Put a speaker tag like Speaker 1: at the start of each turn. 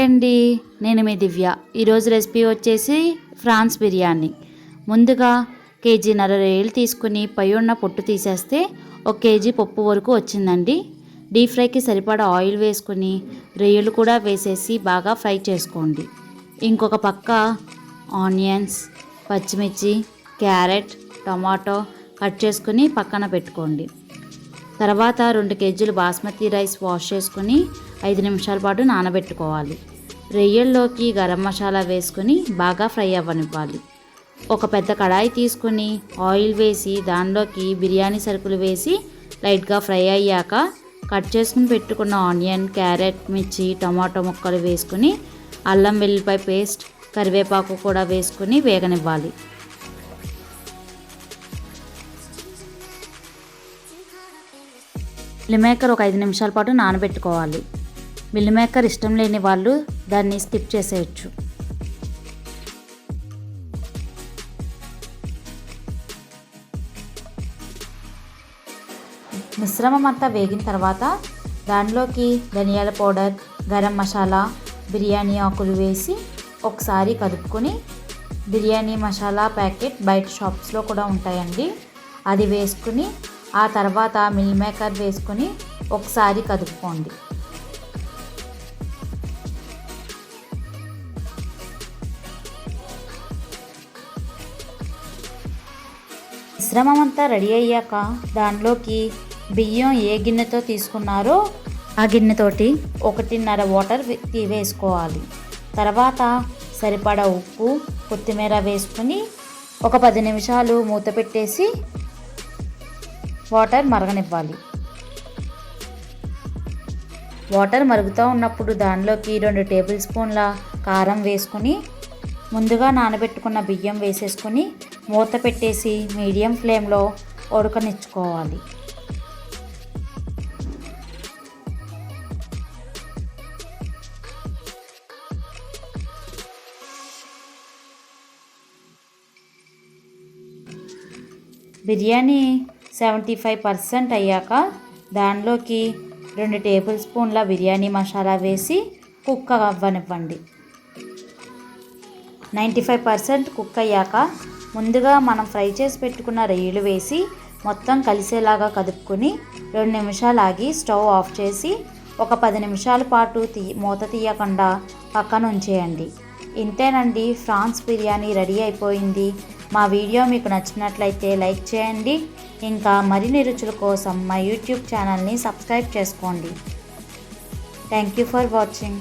Speaker 1: Hi అండి నేను మీ దివ్య. ఈరోజు రెసిపీ వచ్చేసి ఫ్రాన్స్ బిర్యానీ. ముందుగా కేజీన్నర రొయ్యలు తీసుకుని పై ఉన్న పొట్టు తీసేస్తే ఒక కేజీ పప్పు వరకు వచ్చిందండి. డీప్ ఫ్రైకి సరిపడా ఆయిల్ వేసుకుని రొయ్యలు కూడా వేసేసి బాగా ఫ్రై చేసుకోండి. ఇంకొక పక్క ఆనియన్స్ పచ్చిమిర్చి క్యారెట్ టమాటో కట్ చేసుకుని పక్కన పెట్టుకోండి. తర్వాత రెండు కేజీలు బాస్మతి రైస్ వాష్ చేసుకుని ఐదు నిమిషాల పాటు నానబెట్టుకోవాలి. రొయ్యల్లోకి గరం మసాలా వేసుకుని బాగా ఫ్రై అవ్వనివ్వాలి. ఒక పెద్ద కడాయి తీసుకుని ఆయిల్ వేసి దానిలోకి బిర్యానీ సరుకులు వేసి లైట్గా ఫ్రై అయ్యాక కట్ చేసుకుని పెట్టుకున్న ఆనియన్ క్యారెట్ మిర్చి టమాటో ముక్కలు వేసుకుని అల్లం వెల్లిపాయ పేస్ట్ కరివేపాకు కూడా వేసుకుని వేగనివ్వాలి. లిమేకర్ ఒక ఐదు నిమిషాల పాటు నానబెట్టుకోవాలి. మిల్లిమేకర్ ఇష్టం లేని వాళ్ళు దాన్ని స్కిప్ చేసేయచ్చు. మిశ్రమం అంతా వేగిన తర్వాత దానిలోకి ధనియాల పౌడర్ గరం మసాలా బిర్యానీ ఆకులు వేసి ఒకసారి కలుపుకొని బిర్యానీ మసాలా ప్యాకెట్ బయట షాప్స్లో కూడా ఉంటాయండి. అది వేసుకుని ఆ తర్వాత మిల్ మేకర్ వేసుకొని ఒకసారి కదుపుకోండి. మిశ్రమం అంతా రెడీ అయ్యాక దానిలోకి బియ్యం ఏ గిన్నెతో తీసుకున్నారో ఆ గిన్నెతోటి ఒకటిన్నర వాటర్ వేసుకోవాలి. తర్వాత సరిపడా ఉప్పు కొత్తిమీర వేసుకుని ఒక పది నిమిషాలు మూత పెట్టేసి వాటర్ మరగనివ్వాలి. వాటర్ మరుగుతూ ఉన్నప్పుడు దానిలోకి రెండు టేబుల్ స్పూన్ల కారం వేసుకొని ముందుగా నానబెట్టుకున్న బియ్యం వేసేసుకొని మూత పెట్టేసి మీడియం ఫ్లేమ్లో ఉడకనిచ్చుకోవాలి. బిర్యానీ సెవెంటీ ఫైవ్ పర్సెంట్ అయ్యాక దానిలోకి రెండు టేబుల్ స్పూన్ల బిర్యానీ మసాలా వేసి కుక్క అవ్వనివ్వండి నైంటీ ఫైవ్ పర్సెంట్ కుక్ అయ్యాక ముందుగా మనం ఫ్రై చేసి పెట్టుకున్న రొయ్యలు వేసి మొత్తం కలిసేలాగా కదుపుకొని రెండు నిమిషాలు ఆగి స్టవ్ ఆఫ్ చేసి ఒక పది నిమిషాల పాటు తీ మూత తీయకుండా పక్కన ఉంచేయండి. ఇంతేనండి ఫ్రాన్స్ బిర్యానీ రెడీ అయిపోయింది. మా వీడియో మీకు నచ్చినట్లయితే లైక్ చేయండి. ఇంకా మరిన్ని రుచుల కోసం మా యూట్యూబ్ ఛానల్ని సబ్స్క్రైబ్ చేసుకోండి. Thank you for watching.